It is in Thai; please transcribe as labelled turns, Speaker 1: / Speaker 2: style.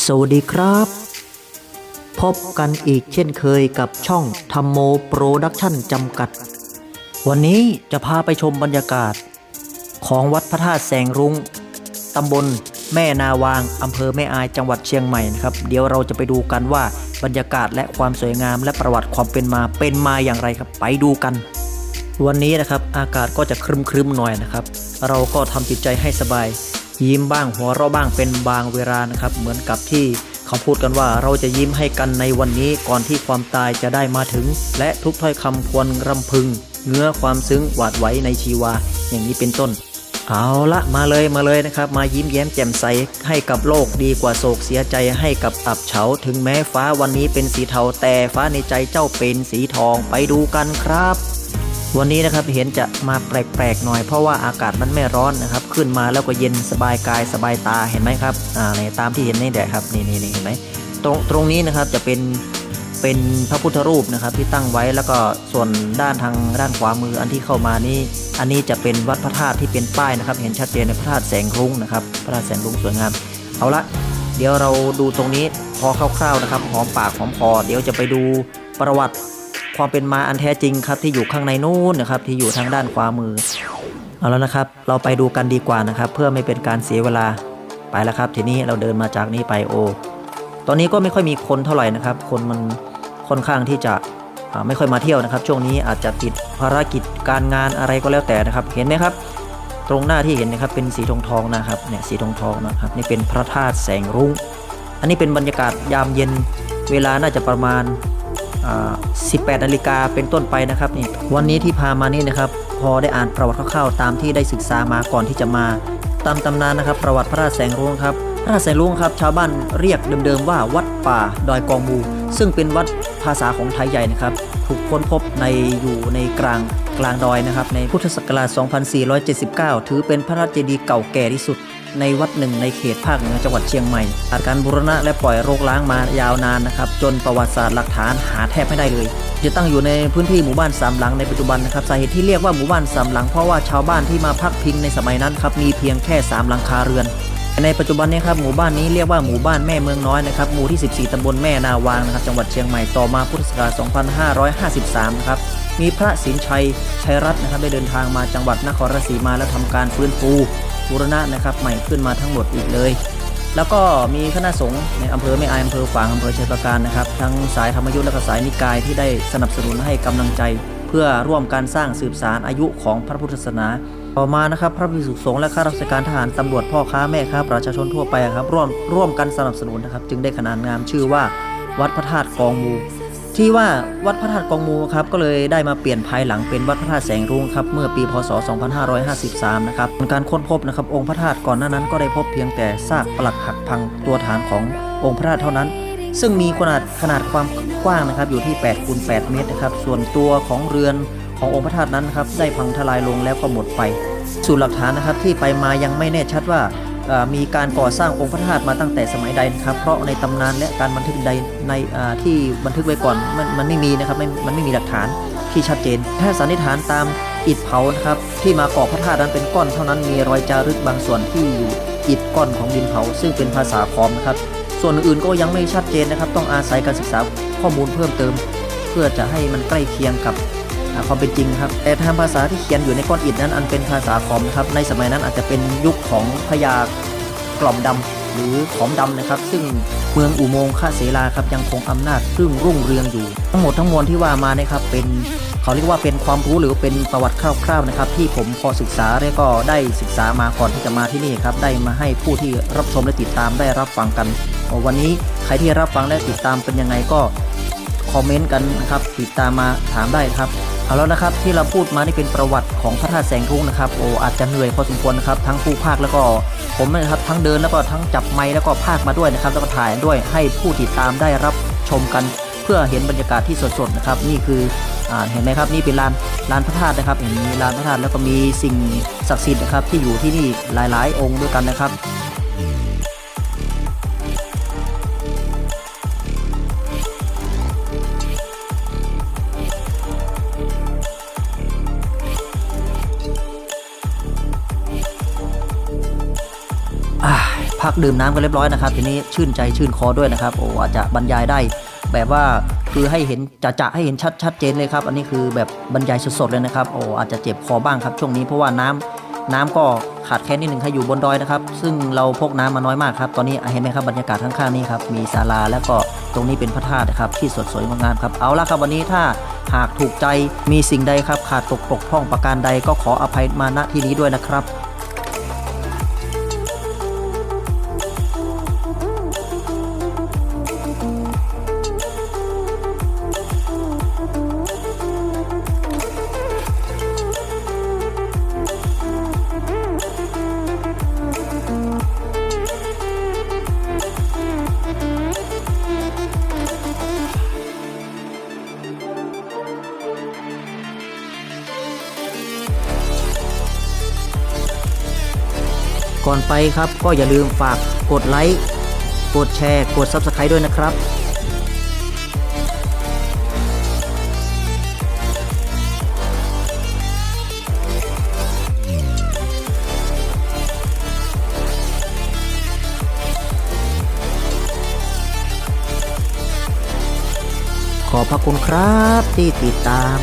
Speaker 1: สวัสดีครับ พบกันอีกเช่นเคยกับช่องธรรมโมโปรดักชั่นจำกัด วันนี้จะพาไปชมบรรยากาศ ของวัดพระธาตุแสงรุง้งตำบลแม่นาวาง อำเภอแม่อายจังหวัดเชียงใหม่นะครับ เดี๋ยวเราจะไปดูกันว่าบรรยากาศและความสวยงามและประวัติความเป็นมาเป็นมาอย่างไรครับ ไปดูกัน วันนี้นะครับอากาศก็จะครึมๆหน่อยนะครับ เราก็ทำจิตใจให้สบาย ยิ้มบ้างหัวเราะบ้างเป็นบางเวลานะครับ เหมือนกับที่เขาพูดกันว่าเราจะยิ้มให้กันในวันนี้ก่อนที่ความตายจะได้มาถึง และทุกถ้อยคำควรรำพึงเนื้อความซึ้งหวาดไหวในชีวา อย่างนี้เป็นต้น เอาละมาเลยมาเลยนะครับ มายิ้มแย้มแจ่มใสให้กับโลกดีกว่าโศกเสียใจให้กับอับเฉา ถึงแม้ฟ้าวันนี้เป็นสีเทาแต่ฟ้าในใจเจ้าเป็นสีทองไปดูกันครับ วันนี้นะครับเห็นจะมาแปลกๆหน่อยเพราะว่าอากาศมันไม่ร้อนนะครับ ขึ้นมาแล้วก็เย็นสบายกายสบายตาเห็นไหมครับอ่าในตามที่เห็นนี่แหละครับนี่นี่นี่เห็นไหมตรงตรงนี้นะครับจะเป็นเป็นพระพุทธรูปนะครับที่ตั้งไว้แล้วก็ส่วนด้านทางด้านขวามืออันที่เข้ามานี่อันนี้จะเป็นวัดพระธาตุที่เป็นป้ายนะครับ เห็นชัดเจนในพระธาตุแสงรุ้งนะครับพระธาตุแสงรุ้งสวยงาม เอาละเดี๋ยวเราดูตรงนี้พอคร่าวๆนะครับหอมปากหอมคอเดี๋ยวจะไปดูประวัติ ความเป็นมาอันแท้จริงครับที่อยู่ข้างในนู้นนะครับที่อยู่ทางด้านขวามือ เอาแล้วนะครับ เราไปดูกันดีกว่านะครับ เพื่อไม่เป็นการเสียเวลาไปแล้วครับ ทีนี้เราเดินมาจากนี้ไปโอ ตอนนี้ก็ไม่ค่อยมีคนเท่าไหร่นะครับ คนมันค่อนข้างที่จะไม่ค่อยมาเที่ยวนะครับ ช่วงนี้อาจจะติดภารกิจการงานอะไรก็แล้วแต่นะครับ เห็นไหมครับตรงหน้าที่เห็นนะครับเป็นสีทองทองนะครับเนี่ยสีทองทองนะครับนี่เป็นพระธาตุแสงรุ้ง อันนี้เป็นบรรยากาศยามเย็นเวลาน่าจะประมาณ 18นาฬิกาเป็นต้นไปนะครับนี่วันนี้ที่พามานี่นะครับ พอได้อ่านประวัติคร่าวๆตามที่ได้ศึกษามาก่อนที่จะมา ตามตำนานนะครับ ประวัติพระราชแสงรุ้งครับพระราชแสงรุ้งครับชาวบ้านเรียกเดิมๆว่าวัดป่าดอยกองมูซึ่งเป็นวัดภาษาของไทยใหญ่นะครับ ถูกค้นพบในอยู่ในกลางกลางดอยนะครับ ในพุทธศักราช 2479 ถือเป็นพระราชเจดีย์เก่าแก่ที่สุด ในวัดหนึ่งในเขตภาคเหนือจังหวัดเชียงใหม่อาการบูรณะและปล่อยโรคล้างมายาวนานนะครับ จนประวัติศาสตร์หลักฐานหาแทบไม่ได้เลย จะตั้งอยู่ในพื้นที่หมู่บ้านสามหลังในปัจจุบันนะครับสาเหตุที่เรียกว่าหมู่บ้านสามหลังเพราะว่าชาวบ้านที่มาพักพิงในสมัยนั้นครับมีเพียงแค่สามหลังคาเรือนในปัจจุบันนี้ครับหมู่บ้านนี้เรียกว่าหมู่บ้านแม่เมืองน้อยนะครับหมู่ที่ 14 ตำบลแม่นาวางนะครับจังหวัดเชียงใหม่ต่อมาพุทธศักราช 2553 นะครับมีพระสินชัยชัยรัตน์นะครับได้เดินทางมาจังหวัดนครราชสีมาแล้วทำการฟื้นฟู บูรณะนะครับใหม่ขึ้นมาทั้งหมดอีกเลย แล้วก็มีคณะสงฆ์ในอำเภอแม่อายอำเภอฝางอำเภอเชัยประการนะครับทั้งสายธรรมยุทธ์และก็สายนิกายที่ได้สนับสนุนให้กำลังใจ เพื่อร่วมการสร้างสืบสารอายุของพระพุทธศาสนาต่อมานะครับพระภิกษุสงฆ์และข้าราชการทหารตำรวจพ่อค้าแม่ค้าประชาชนทั่วไปครับร่วมร่วมกันสนับสนุนนะครับ จึงได้ขนานนามชื่อว่า วัดพระธาตุกองมู ที่ว่าวัดพระธาตุกองมูครับก็เลยได้มาเปลี่ยนภายหลังเป็นวัดพระธาตุแสงรุ้งครับเมื่อปีพศ 2553 นะครับการค้นพบนะครับองค์พระธาตุก่อนหน้านั้นก็ได้พบเพียงแต่ซากปลักหักพังตัวฐานขององค์พระธาตุเท่านั้น ซึ่งมีขนาดขนาดความกว้างนะครับอยู่ที่8คูณ8เมตรนะครับส่วนตัวของเรือนขององค์พระธาตุนั้นครับได้พังทลายลงแล้วก็หมดไป ส่วนหลักฐานนะครับที่ไปมายังไม่แน่ชัดว่า มีการก่อสร้างองค์พระธาตุมาตั้งแต่สมัยใดนะครับ เพราะในตำนานและการบันทึกใดในที่บันทึกไว้ก่อนมันมันไม่มีนะครับไม่มันไม่มีหลักฐานที่ชัดเจน ถ้าสันนิษฐานตามอิฐเผานะครับที่มาก่อพระธาตุนั้นเป็นก้อนเท่านั้นมีรอยจารึกบางส่วนที่อยู่อิฐก้อนของดินเผา ซึ่งเป็นภาษาขอมนะครับ ส่วนอื่นก็ยังไม่ชัดเจนนะครับ ต้องอาศัยการศึกษาข้อมูลเพิ่มเติม เพื่อจะให้มันใกล้เคียงกับ อ่าความเป็นจริงครับ แต่ทางภาษาที่เขียนอยู่ในก้อนอิฐนั้นอันเป็นภาษาขอมครับในสมัยนั้นอาจจะเป็นยุคของพญากล่อมดำหรือขอมดำนะครับ ซึ่งเมืองอุโมงค์คาเสลาครับยังคงอำนาจซึ่งรุ่งเรืองอยู่ ทั้งหมดทั้งมวลที่ว่ามานะครับเป็นเขาเรียกว่าเป็นความรู้หรือเป็นประวัติคร่าวๆนะครับ ที่ผมพอศึกษาและก็ได้ศึกษามาก่อนที่จะมาที่นี่ครับได้มาให้ผู้ที่รับชมและติดตามได้รับฟังกัน วันนี้ใครที่รับฟังและติดตามเป็นยังไงก็คอมเมนต์กันนะครับ ติดตามมาถามได้ครับ เอาแล้วนะครับที่เราพูดมานี่เป็นประวัติของพระธาตุแสงรุ้งนะครับโอ้อาจจะเหนื่อยพอสมควรนะครับทั้งผู้ภาคแล้วก็ผมนะครับทั้งเดินแล้วก็ทั้งจับไม้แล้วก็ภาคมาด้วยนะครับแล้วก็ถ่ายด้วยให้ผู้ติดตามได้รับชมกันเพื่อเห็นบรรยากาศที่สดๆนะครับนี่คืออเห็นไหมครับนี่เป็นลานลานพระธาตุนะครับเห็นมีลานพระธาตุแล้วก็มีสิ่งศักดิ์สิทธิ์นะครับที่อยู่ที่นี่หลายๆ องค์ด้วยกันนะครับ พักดื่มน้ำกันเรียบร้อยนะครับทีนี้ชื่นใจชื่นคอด้วยนะครับโอ้อาจจะบรรยายได้ แบบว่าคือให้เห็นจะจะให้เห็นชัดชัดเจนเลยครับ อันนี้คือแบบบรรยายสดๆเลยนะครับโอ้อาจจะเจ็บคอบ้างครับช่วงนี้เพราะว่าน้ำน้ำก็ขาดแคลนนิดหนึ่งให้อยู่บนดอยนะครับ ซึ่งเราพกน้ำมาน้อยมากครับ ตอนนี้เห็นไหมครับบรรยากาศข้างๆนี้ครับ มีศาลาแล้วก็ตรงนี้เป็นพระธาตุนะครับ ที่สดสวยงดงามครับ เอาละครับวันนี้ถ้าหากถูกใจมีสิ่งใดครับ ขาดตกปกพร่องประการใดก็ขออภัยมาณที่นี้ด้วยนะครับ ก่อนไปครับก็อย่าลืมฝากกดไลค์ กดแชร์ กด Subscribe ด้วยนะครับขอบพระคุณครับที่ติดตาม